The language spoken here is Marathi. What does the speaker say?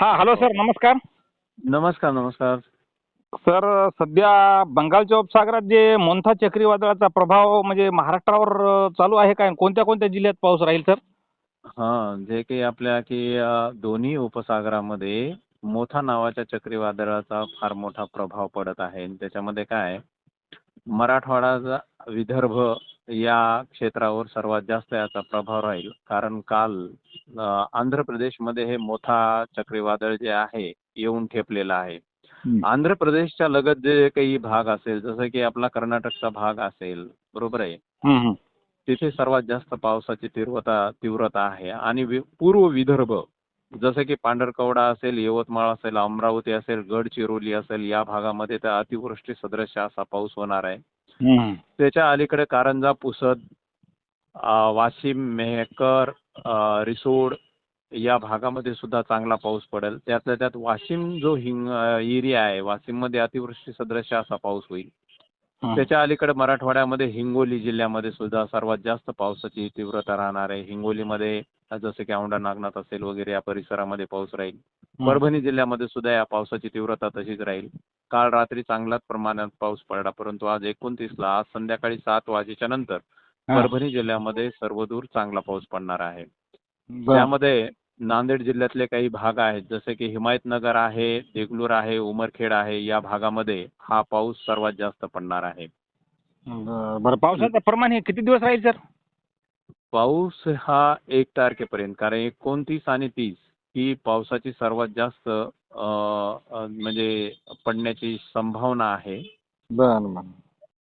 हा हॅलो सर नमस्कार. नमस्कार नमस्कार. सर सध्या बंगालच्या उपसागरात जे मोन्था चक्रीवादळाचा प्रभाव म्हणजे महाराष्ट्रावर चालू आहे काय? कोणत्या कोणत्या जिल्ह्यात पाऊस राहील सर? हा जे काही आपल्या की अ, दोन्ही उपसागरामध्ये मोठा नावाच्या चक्रीवादळाचा फार मोठा प्रभाव पडत आहे. आणि त्याच्यामध्ये काय मराठवाडा विदर्भ या क्षेत्रावर सर्वात जास्त याचा प्रभाव राहील. कारण काल आंध्र प्रदेशमध्ये हे मोठा चक्रीवादळ जे आहे येऊन ठेपलेलं आहे. आंध्र प्रदेशच्या लगत जे काही भाग असेल जसं की आपला कर्नाटकचा भाग असेल बरोबर आहे. तिथे सर्वात जास्त पावसाची तीव्रता तीव्रता आहे. आणि पूर्व विदर्भ जसं की पांढरकवडा असेल यवतमाळ असेल अमरावती असेल गडचिरोली असेल या भागामध्ये तर अतिवृष्टी सदृश असा पाऊस होणार आहे. त्याच्या अलीकडे कारंजा पुसद वाशिम मेहकर रिसोड या भागामध्ये सुद्धा चांगला पाऊस पडेल. त्यातल्या त्यात वाशिम जो हिंग एरिया आहे वाशिममध्ये अतिवृष्टी सदृश असा पाऊस होईल. त्याच्या अलीकडे मराठवाड्यामध्ये हिंगोली जिल्ह्यामध्ये सुद्धा सर्वात जास्त पावसाची तीव्रता राहणार आहे. हिंगोलीमध्ये जसं की औंढा नागनाथ असेल वगैरे या परिसरामध्ये पाऊस राहील. परभणी जिल्ह्यामध्ये सुद्धा या पावसाची तीव्रता तशीच राहील काल रात्री चांगल्याच प्रमाणात पाऊस पडला परंतु आज एकोणतीसला आज संध्याकाळी सात वाजेच्या नंतर. परभणी जिल्ह्यामध्ये सर्वदूर चांगला पाऊस पडणार आहे. त्यामध्ये नांदेड जिल्ह्यातले काही भाग आहेत जसे की हिमायतनगर आहे देगलूर आहे उमरखेड आहे या भागामध्ये हा पाऊस सर्वात जास्त पडणार आहे बरं. पावसाचं प्रमाण हे किती दिवस राहील सर पाऊस हा एक तारखेपर्यंत कारण एकोणतीस आणि तीस ही पावसाची सर्वात जास्त म्हणजे पडण्याची संभावना आहे.